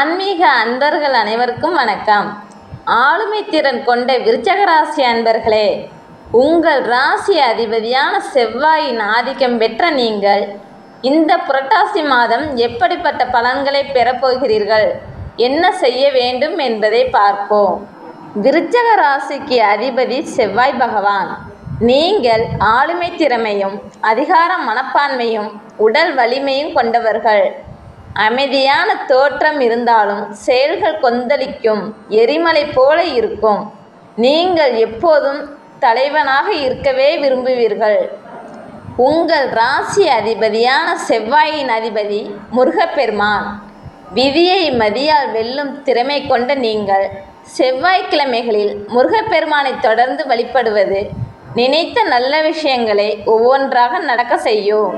ஆன்மீக அன்பர்கள் அனைவருக்கும் வணக்கம். ஆளுமை திறன் கொண்ட விருச்சக ராசி அன்பர்களே உங்கள் ராசி அதிபதியான செவ்வாயின் ஆதிக்கம் பெற்ற நீங்கள் இந்த புரட்டாசி மாதம் எப்படிப்பட்ட பலன்களை பெறப்போகிறீர்கள்? என்ன செய்ய வேண்டும் என்பதை பார்ப்போம். விருச்சக ராசிக்கு அதிபதி செவ்வாய் பகவான். நீங்கள் ஆளுமை திறமையும் அதிகார மனப்பான்மையும் உடல் வலிமையும் கொண்டவர்கள். அமைதியான தோற்றம் இருந்தாலும் செயல்கள் கொந்தளிக்கும் எரிமலை போல இருக்கும். நீங்கள் எப்போதும் தலைவனாக இருக்கவே விரும்புவீர்கள். உங்கள் ராசி அதிபதியான செவ்வாயின் அதிபதி முருகப்பெருமான். விதியை மதியால் வெல்லும் திறமை கொண்ட நீங்கள் செவ்வாய்க்கிழமைகளில் முருகப்பெருமானை தொடர்ந்து வழிபடுவது நினைத்த நல்ல விஷயங்களை ஒவ்வொன்றாக நடக்க செய்யும்.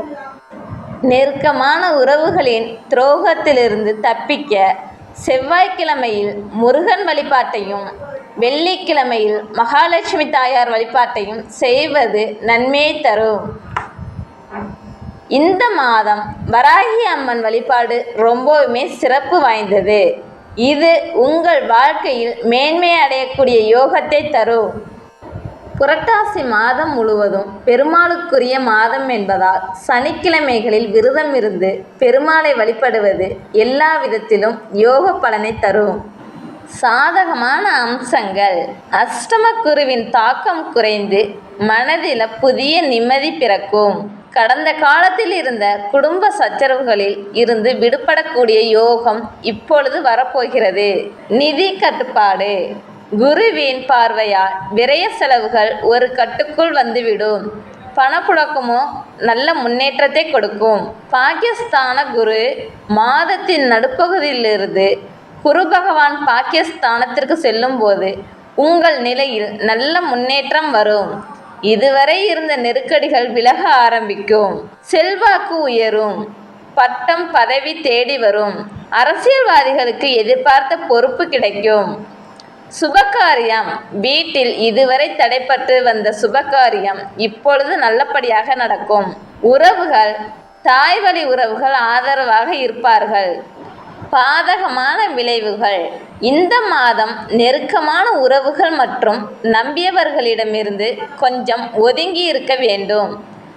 நெருக்கமான உறவுகளின் துரோகத்திலிருந்து தப்பிக்க செவ்வாய்க்கிழமையில் முருகன் வழிபாட்டையும் வெள்ளிக்கிழமையில் மகாலட்சுமி தாயார் வழிபாட்டையும் செய்வது நன்மையை தரும். இந்த மாதம் வராகி அம்மன் வழிபாடு ரொம்பவுமே சிறப்பு வாய்ந்தது. இது உங்கள் வாழ்க்கையில் மேன்மை அடையக்கூடிய யோகத்தை தரும். புரட்டாசி மாதம் முழுவதும் பெருமாளுக்குரிய மாதம் என்பதால் சனிக்கிழமைகளில் விரதம் இருந்து பெருமாளை வழிபடுவது எல்லா விதத்திலும் யோக பலனை தரும். சாதகமான அம்சங்கள். அஷ்டம குருவின் தாக்கம் குறைந்து மனதில் புதிய நிம்மதி பிறக்கும். கடந்த காலத்தில் இருந்த குடும்ப சச்சரவுகளில் இருந்து விடுபடக்கூடிய யோகம் இப்பொழுது வரப்போகிறது. நிதி கட்டுப்பாடு. குருவின் பார்வையால் விரய செலவுகள் ஒரு கட்டுக்குள் வந்துவிடும். பணப்புழக்கமோ நல்ல முன்னேற்றத்தை கொடுக்கும். பாகிஸ்தான குரு மாதத்தின் நடுப்பகுதியிலிருந்து குரு பகவான் பாகிஸ்தானத்திற்கு செல்லும்போது உங்கள் நிலையில் நல்ல முன்னேற்றம் வரும். இதுவரை இருந்த நெருக்கடிகள் விலக ஆரம்பிக்கும். செல்வாக்கு உயரும். பட்டம் பதவி தேடி வரும். அரசியல்வாதிகளுக்கு எதிர்பார்த்த பொறுப்பு கிடைக்கும். சுபகாரியம். வீட்டில் இதுவரை தடைப்பட்டு வந்த சுபகாரியம் இப்பொழுது நல்லபடியாக நடக்கும். உறவுகள் தாய் வழி உறவுகள் ஆதரவாக இருப்பார்கள். பாதகமான விளைவுகள். இந்த மாதம் நெருக்கமான உறவுகள் மற்றும் நம்பியவர்களிடமிருந்து கொஞ்சம் ஒதுங்கி இருக்க வேண்டும்.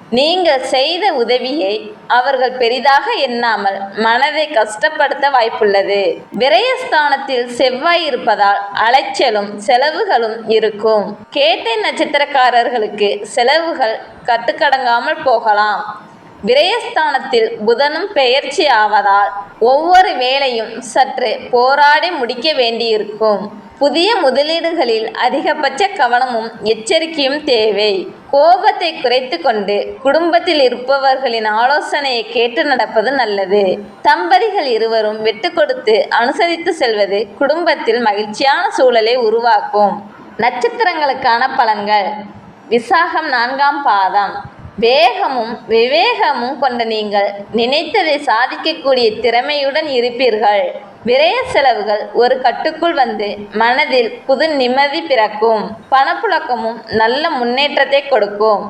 நீங்கள் செய்த உதவியை அவர்கள் பெரிதாக எண்ணாமல் மனதை கஷ்டப்படுத்த வாய்ப்புள்ளது. விரயஸ்தானத்தில் செவ்வாய் இருப்பதால் அலைச்சலும் செலவுகளும் இருக்கும். கேட்டை நட்சத்திரக்காரர்களுக்கு செலவுகள் கட்டுக்கடங்காமல் போகலாம். விரயஸ்தானத்தில் புதனும் பெயர்ச்சி ஆவதால் ஒவ்வொரு வேலையும் சற்று போராடி முடிக்க வேண்டியிருக்கும். புதிய முதலீடுகளில் அதிகபட்ச கவனமும் எச்சரிக்கையும் தேவை. கோபத்தை குறைத்து கொண்டு குடும்பத்தில் இருப்பவர்களின் ஆலோசனையை கேட்டு நடப்பது நல்லது. தம்பதிகள் இருவரும் விட்டு கொடுத்து அனுசரித்து செல்வது குடும்பத்தில் மகிழ்ச்சியான சூழலை உருவாக்கும். நட்சத்திரங்களுக்கான பலன்கள். விசாகம் நான்காம் பாதம். வேகமும் விவேகமும் கொண்ட நீங்கள் நினைத்ததை சாதிக்கக்கூடிய திறமையுடன் இருப்பீர்கள். விரய செலவுகள் ஒரு கட்டுக்குள் வந்து மனதில் புது நிம்மதி பிறக்கும். பணப்புழக்கமும் நல்ல முன்னேற்றத்தை கொடுக்கும்.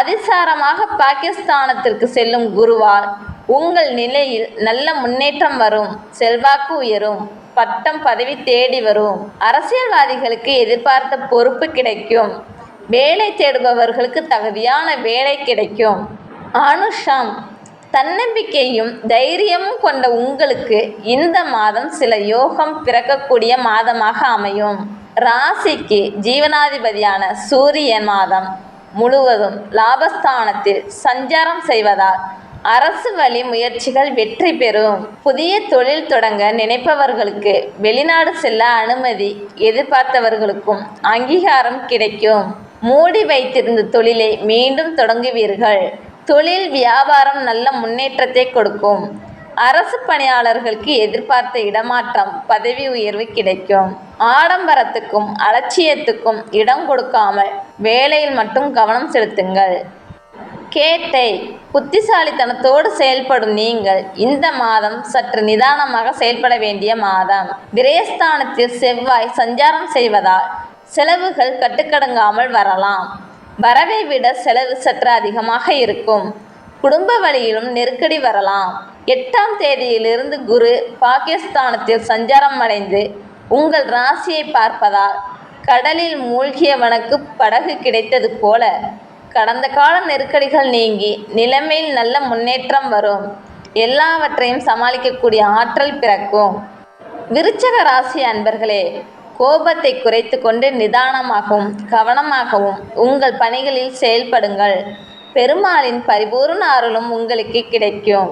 அதிசாரமாக பாகிஸ்தானத்திற்கு செல்லும் குருவால் உங்கள் நிலையில் நல்ல முன்னேற்றம் வரும். செல்வாக்கு உயரும். பட்டம் பதவி தேடி வரும். அரசியல்வாதிகளுக்கு எதிர்பார்த்த பொறுப்பு கிடைக்கும். வேலை தேடுபவர்களுக்கு தகுதியான வேலை கிடைக்கும். அனுஷம் தன்னம்பிக்கையும் தைரியமும் கொண்ட உங்களுக்கு இந்த மாதம் சில யோகம் பிறக்கக்கூடிய மாதமாக அமையும். ராசிக்கு ஜீவனாதிபதியான சூரியன் மாதம் முழுவதும் லாபஸ்தானத்தில் சஞ்சாரம் செய்வதால் அரசு வழி முயற்சிகள் வெற்றி பெறும். புதிய தொழில் தொடங்க நினைப்பவர்களுக்கு வெளிநாடு செல்ல அனுமதி எதிர்பார்த்தவர்களுக்கும் அங்கீகாரம் கிடைக்கும். மூடி வைத்திருந்த தொழிலை மீண்டும் தொடங்குவீர்கள். தொழில் வியாபாரம் நல்ல முன்னேற்றத்தை கொடுக்கும். அரசு பணியாளர்களுக்கு எதிர்பார்த்த இடமாற்றம் பதவி உயர்வு கிடைக்கும். ஆடம்பரத்துக்கும் அலட்சியத்துக்கும் இடம் கொடுக்காமல் வேலையில் மட்டும் கவனம் செலுத்துங்கள். கேட்டை புத்திசாலித்தனத்தோடு செயல்படும் நீங்கள் இந்த மாதம் சற்று நிதானமாக செயல்பட வேண்டிய மாதம். விரயஸ்தானத்தில் செவ்வாய் சஞ்சாரம் செய்வதால் செலவுகள் கட்டுக்கடங்காமல் வரலாம். வரவை விட செலவு சற்று அதிகமாக இருக்கும். குடும்ப வழியிலும் நெருக்கடி வரலாம். எட்டாம் தேதியிலிருந்து குரு பாகிஸ்தானத்தில் சஞ்சாரம் அடைந்து உங்கள் ராசியை பார்ப்பதால் கடலில் மூழ்கியவனுக்கு படகு கிடைத்தது போல கடந்த கால நெருக்கடிகள் நீங்கி நிலைமையில் நல்ல முன்னேற்றம் வரும். எல்லாவற்றையும் சமாளிக்கக்கூடிய ஆற்றல் பிறக்கும். விருச்சக ராசி அன்பர்களே கோபத்தை குறைத்து கொண்டு நிதானமாகவும் கவனமாகவும் உங்கள் பணிகளில் செயல்படுங்கள். பெருமாளின் பரிபூர்ண அருளும் உங்களுக்கு கிடைக்கும்.